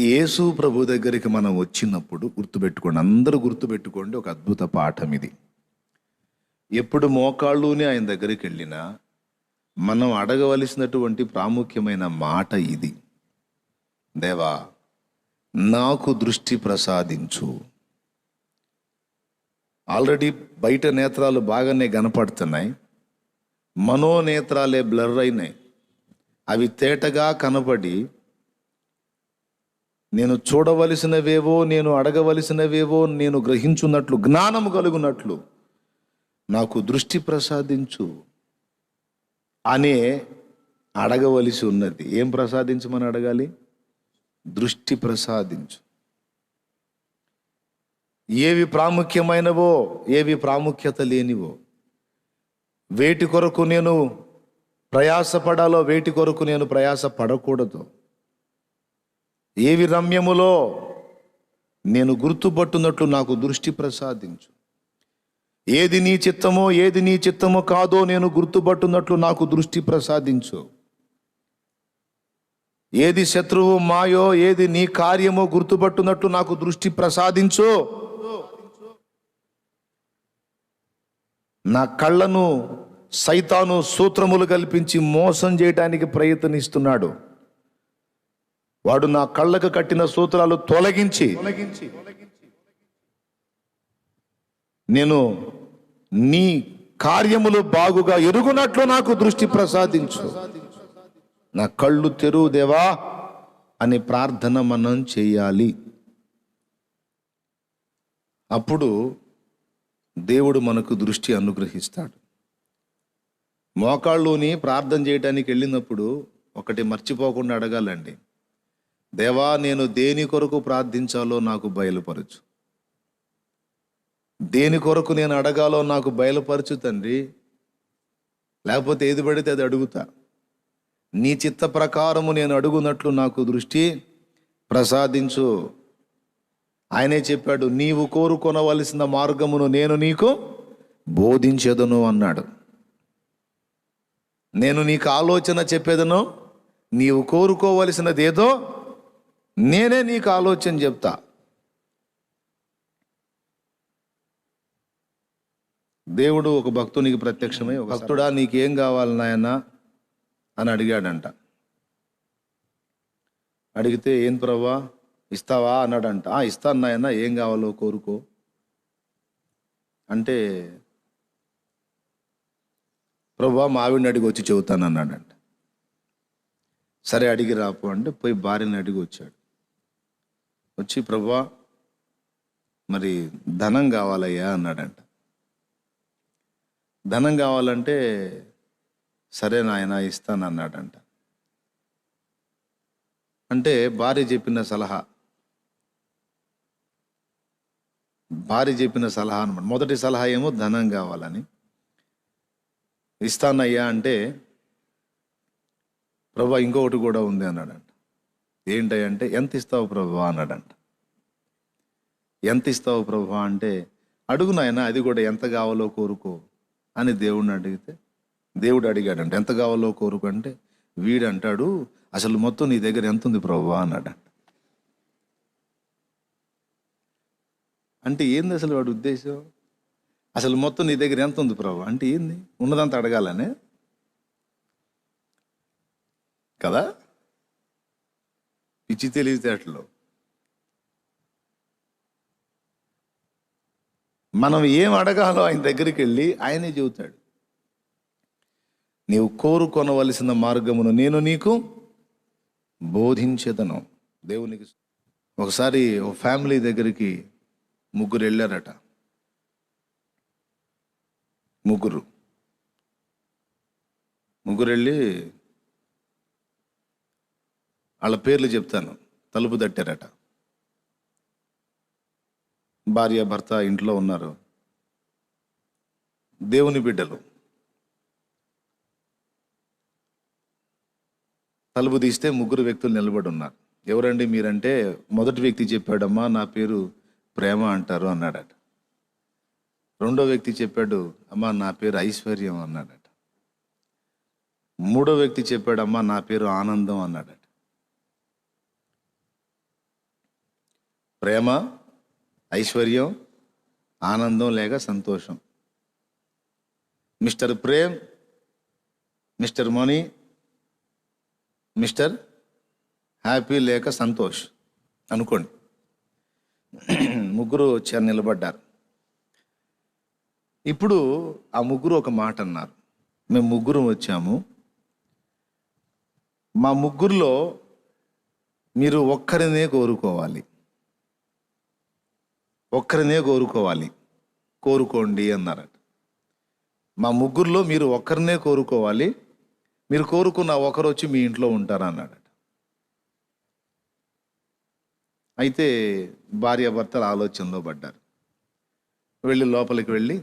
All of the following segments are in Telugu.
యేసు ప్రభు దగ్గరికి మనం వచ్చినప్పుడు గుర్తుపెట్టుకోండి అందరూ గుర్తుపెట్టుకోండి ఒక అద్భుత పాఠం ఇది. ఎప్పుడు మోకాళ్ళుని ఆయన దగ్గరికి వెళ్ళినా మనం అడగవలసినటువంటి ప్రాముఖ్యమైన మాట ఇది. దేవా నాకు దృష్టి ప్రసాదించు. ఆల్రెడీ బయట నేత్రాలు బాగానే కనపడుతున్నాయి మనోనేత్రాలే బ్లర్ అయినాయి. అవి తేటగా కనపడి నేను చూడవలసినవేవో నేను అడగవలసినవేవో నేను గ్రహించున్నట్లు జ్ఞానము కలుగునట్లు నాకు దృష్టి ప్రసాదించు అనే అడగవలసి ఉన్నది. ఏం ప్రసాదించమని అడగాలి? దృష్టి ప్రసాదించు. ఏవి ప్రాముఖ్యమైనవో ఏవి ప్రాముఖ్యత లేనివో వేటి కొరకు నేను ప్రయాసపడాలో వేటి కొరకు నేను ప్రయాస పడకూడదు ఏవి రమ్యములో నేను గుర్తుపట్టున్నట్లు నాకు దృష్టి ప్రసాదించు. ఏది నీ చిత్తమో ఏది నీ చిత్తమో కాదో నేను గుర్తుపట్టున్నట్లు నాకు దృష్టి ప్రసాదించు. ఏది శత్రువు మాయో ఏది నీ కార్యమో గుర్తుపట్టున్నట్లు నాకు దృష్టి ప్రసాదించు. నా కళ్ళను సైతాను సూత్రములు కల్పించి మోసం చేయడానికి ప్రయత్నిస్తున్నాడు. వాడు నా కళ్ళకు కట్టిన సూత్రాలు తొలగించి నేను నీ కార్యములు బాగుగా ఎరుగునట్లు నాకు దృష్టి ప్రసాదించు. నా కళ్ళు తెరువు దేవా అని ప్రార్థన మనం చేయాలి. అప్పుడు దేవుడు మనకు దృష్టి అనుగ్రహిస్తాడు. మోకాళ్ళుని ప్రార్థన చేయడానికి వెళ్ళినప్పుడు ఒకటి మర్చిపోకుండా అడగాలండి. దేవా నేను దేని కొరకు ప్రార్థించాలో నాకు బయలుపరచు. దేని కొరకు నేను అడగాలో నాకు బయలుపరచు తండ్రి. లేకపోతే ఏది పడితే అది అడుగుతా. నీ చిత్త ప్రకారము నేను అడుగునట్లు నాకు దృష్టి ప్రసాదించు. ఆయనే చెప్పాడు నీవు కోరుకొనవలసిన మార్గమును నేను నీకు బోధించేదను అన్నాడు. నేను నీకు ఆలోచన చెప్పేదను నీవు కోరుకోవలసినదేదో నేనే నీకు ఆలోచన చెప్తా. దేవుడు ఒక భక్తునికి ప్రత్యక్షమై ఒక భక్తుడా నీకేం కావాలి నాయన అని అడిగాడంట. అడిగితే ఏం ప్రభా ఇస్తావా అన్నాడంట. "ఆ, ఇస్తాను నాయన ఏం కావాలో కోరుకో. అంటే ప్రభా మా ఆవిడని అడిగి వచ్చి చెబుతాను అన్నాడంట సరే అడిగి రాపు అంటే పోయి భార్యని అడిగి వచ్చాడు. వచ్చి ప్రభా మరి ధనం కావాలయ్యా అన్నాడంట. ధనం కావాలంటే సరే నాయన ఇస్తాను అన్నాడంట. అంటే భార్య చెప్పిన సలహా. భార్య చెప్పిన సలహా అనమాట మొదటి సలహా ఏమో ధనం కావాలని ఇస్తానయ్యా అంటే ప్రభా ఇంకొకటి కూడా ఉంది అన్నాడంట. ఏంటంటే ఎంత ఇస్తావు ప్రభు? అన్నాడంట. ఎంత ఇస్తావు ప్రభు? అంటే అడుగు నాయన అది కూడా ఎంత కావాలో కోరుకో అని దేవుడిని అడిగితే దేవుడు అడిగాడంట ఎంత కావాలో కోరుకు? అంటే వీడు అంటాడు అసలు మొత్తం నీ దగ్గర ఎంత ఉంది ప్రభు? అన్నాడంట. అంటే ఏంది అసలు వాడు ఉద్దేశం? అసలు మొత్తం నీ దగ్గర ఎంత ఉంది ప్రభు? అంటే ఏంది? ఉన్నదంతా అడగాలనే? కదా? పిచ్చి తెలివితేటలు. మనం ఏం అడగాలో ఆయన దగ్గరికి వెళ్ళి ఆయనే చెబుతాడు. నీవు కోరుకొనవలసిన మార్గమును నేను నీకు బోధించేదను. దేవునికి ఒకసారి ఒక ఫ్యామిలీ దగ్గరికి ముగ్గురు వెళ్ళారట. ముగ్గురు. ముగ్గురు వెళ్ళి వాళ్ళ పేర్లు చెప్తాను. తలుపు తట్టారట. భార్య భర్త ఇంట్లో ఉన్నారు. దేవుని బిడ్డలు. తలుపు తీస్తే ముగ్గురు వ్యక్తులు నిలబడి ఉన్నారు. ఎవరండి మీరంటే? మొదటి వ్యక్తి చెప్పాడమ్మా నా పేరు ప్రేమ అంటారు అన్నాడట. రెండో వ్యక్తి చెప్పాడు అమ్మా నా పేరు ఐశ్వర్యం అన్నాడట. మూడో వ్యక్తి చెప్పాడమ్మా నా పేరు ఆనందం అన్నాడట. ప్రేమ ఐశ్వర్యం ఆనందం లేక సంతోషం. Mister Prem Mister money Mister happy లేక సంతోష్ అనుకోండి. ముగ్గురు వచ్చారు నిలబడ్డారు. ఇప్పుడు ఆ ముగ్గురు ఒక మాట అన్నారు. మేము ముగ్గురు వచ్చాము. మా ముగ్గురులో మీరు ఒక్కరినే కోరుకోవాలి. ఒక్కరినే కోరుకోవాలి. కోరుకోండి అన్నారట. మా ముగ్గురులో మీరు ఒక్కరినే కోరుకోవాలి. మీరు కోరుకున్న ఒకరు వచ్చి మీ ఇంట్లో ఉంటారు అన్నాడట. అయితే భార్యాభర్తలు ఆలోచనలో పడ్డారు. వెళ్ళి లోపలికి వెళ్ళి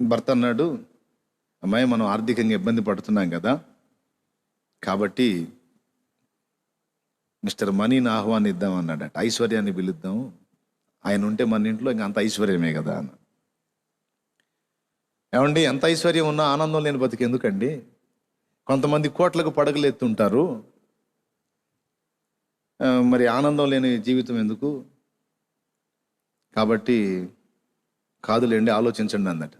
భర్త అన్నాడు అమ్మాయి మనం ఆర్థికంగా ఇబ్బంది పడుతున్నాం కదా. కాబట్టి మిస్టర్ మనీని ఆహ్వానిద్దాం అన్నాడట. ఐశ్వర్యాన్ని పిలుద్దాం. ఆయన ఉంటే మన ఇంట్లో ఇంకా అంత ఐశ్వర్యమే కదా అన్న. ఏమండి ఎంత ఐశ్వర్యం ఉన్నా ఆనందం లేని బతికి ఎందుకండి? కొంతమంది కోట్లకు పడగలు ఎత్తుంటారు మరి ఆనందం లేని జీవితం ఎందుకు? కాబట్టి కాదులేండి ఆలోచించండి అన్నట్టు.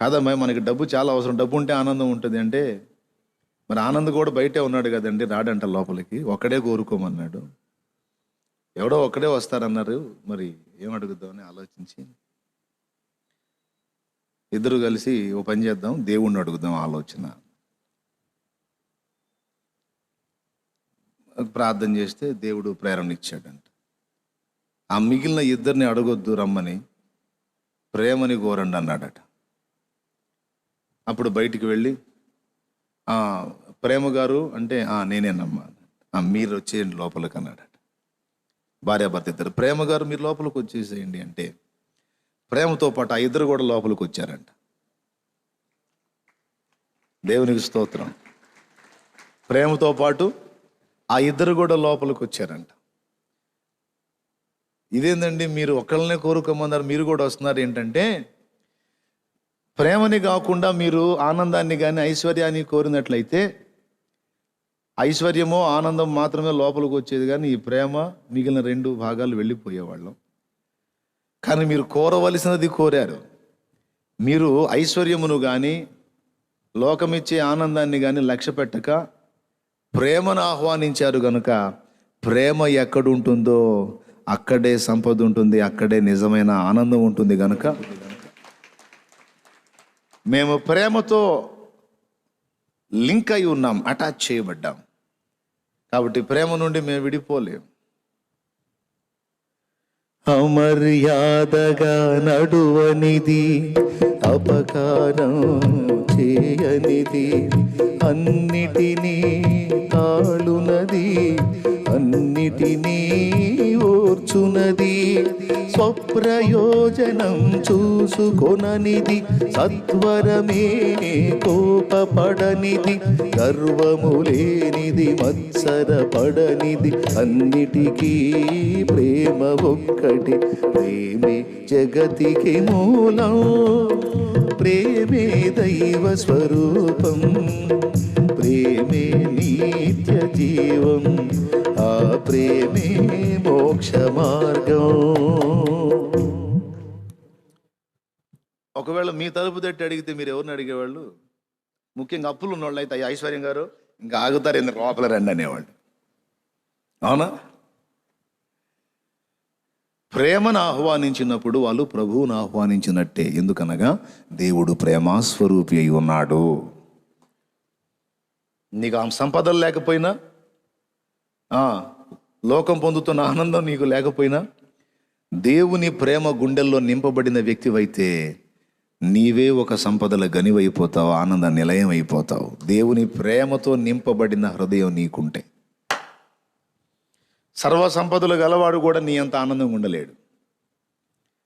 కాదమ్మా మనకి డబ్బు చాలా అవసరం. డబ్బు ఉంటే ఆనందం ఉంటుంది అంటే మరి ఆనంద్ కూడా బయటే ఉన్నాడు కదండి రాడంట లోపలికి. ఒక్కడే కోరుకోమన్నాడు. ఎవడో ఒక్కడే వస్తారన్నారు. మరి ఏం అడుగుద్దామని ఆలోచించి ఇద్దరు కలిసి ఓ పని చేద్దాం దేవుణ్ణి అడుగుదాం ఆలోచన. ప్రార్థన చేస్తే దేవుడు ప్రేరణ ఇచ్చాడంట. ఆ మిగిలిన ఇద్దరిని అడగొద్దు రమ్మని ప్రేమని కోరండి అన్నాడట. అప్పుడు బయటికి వెళ్ళి ప్రేమ గారు అంటే నేనేనమ్మా మీరు వచ్చేయండి లోపలికి అన్నాడట. భార్యాభర్త ఇద్దరు. ప్రేమ గారు మీరు లోపలికి వచ్చేసేయండి అంటే ప్రేమతో పాటు ఆ ఇద్దరు కూడా లోపలికి వచ్చారంట. దేవునికి స్తోత్రం. ప్రేమతో పాటు ఆ ఇద్దరు కూడా లోపలికి వచ్చారంట. ఇదేందండి మీరు ఒకళ్ళనే కోరుకోమన్నారు మీరు కూడా వస్తున్నారు ఏంటంటే ప్రేమని కాకుండా మీరు ఆనందాన్ని కానీ ఐశ్వర్యాన్ని కోరినట్లయితే ఐశ్వర్యమో ఆనందం మాత్రమే లోపలికి వచ్చేది కానీ ఈ ప్రేమ మిగిలిన రెండు భాగాలు వెళ్ళిపోయేవాళ్ళం. కానీ మీరు కోరవలసినది కోరారు. మీరు ఐశ్వర్యమును కానీ లోకమిచ్చే ఆనందాన్ని కానీ లక్ష్య పెట్టక ప్రేమను ఆహ్వానించారు గనుక ప్రేమ ఎక్కడుంటుందో అక్కడే సంపద ఉంటుంది అక్కడే నిజమైన ఆనందం ఉంటుంది గనుక మేము ప్రేమతో లింక్ అయి ఉన్నాం అటాచ్ చేయబడ్డాం. కాబట్టి ప్రేమ నుండి మేము విడిపోలేం. అమర్యాదగా నడువనిది అపకారం చేయనిది అన్నిటినీ తాళునది అన్నిటినీ ఓర్చునది స్వప్రయోజనం చూసుకొననిది. సత్వరమే కోపపడనిది. గర్వము లేనిది మత్సరపడనిది. అన్నిటికీ ప్రేమ ఒక్కటి. ప్రేమే జగతికి మూలం. ప్రేమే దైవ స్వరూపం. ప్రేమే నిత్య జీవం. ఆ ప్రేమే మోక్ష మార్గం ఒకవేళ మీ తలుపు తట్టి అడిగితే మీరు ఎవరిని అడిగేవాళ్ళు? ముఖ్యంగా అప్పులు ఉన్నవాళ్ళు అయితే ఐశ్వర్యం గారు ఇంకా ఆగుతారు ఎందుకు లోపల రండి అనేవాళ్ళు. అవునా? ప్రేమను ఆహ్వానించినప్పుడు వాళ్ళు ప్రభువును ఆహ్వానించినట్టే. ఎందుకనగా దేవుడు ప్రేమాస్వరూపి అయి ఉన్నాడు. నీకు ఆ సంపదలు లేకపోయినా లోకం పొందుతున్న ఆనందం నీకు లేకపోయినా దేవుని ప్రేమ గుండెల్లో నింపబడిన వ్యక్తివైతే నీవే ఒక సంపదల గనివైపోతావు ఆనంద నిలయం అయిపోతావు దేవుని ప్రేమతో నింపబడిన హృదయం నీకుంటే. సర్వ సంపదలు గలవాడు కూడా నీ అంత ఆనందంగా ఉండలేడు.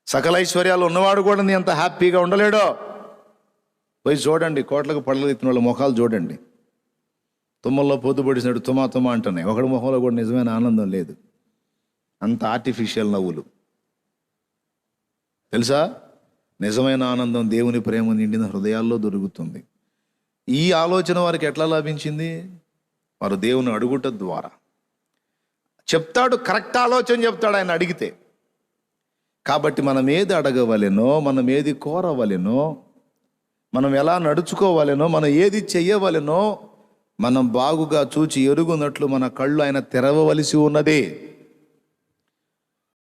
సకల ఐశ్వర్యాలు ఉన్నవాడు కూడా నీ అంత హ్యాపీగా ఉండలేడో. పోయి చూడండి కోట్లకు పడలు ఎత్తిన వాళ్ళ ముఖాలు చూడండి. తుమ్మల్లో పొద్దుపడిసినట్టు తుమా తుమా అంటున్నాయి. ఒకడి ముఖంలో కూడా నిజమైన ఆనందం లేదు. అంత ఆర్టిఫిషియల్ నవ్వులు. తెలుసా? నిజమైన ఆనందం దేవుని ప్రేమ నిండిన హృదయాల్లో దొరుకుతుంది. ఈ ఆలోచన వారికి ఎట్లా లభించింది? వారు దేవుని అడుగుట ద్వారా. చెప్తాడు కరెక్ట్ ఆలోచన చెప్తాడు ఆయన అడిగితే. కాబట్టి మనం ఏది అడగవలెనో మనం ఏది కోరవలెనో మనం ఎలా నడుచుకోవాలనో మనం ఏది చెయ్యవలెనో మనం బాగుగా చూచి ఎరుగునట్లు మన కళ్ళు ఆయన తెరవవలసి ఉన్నదే.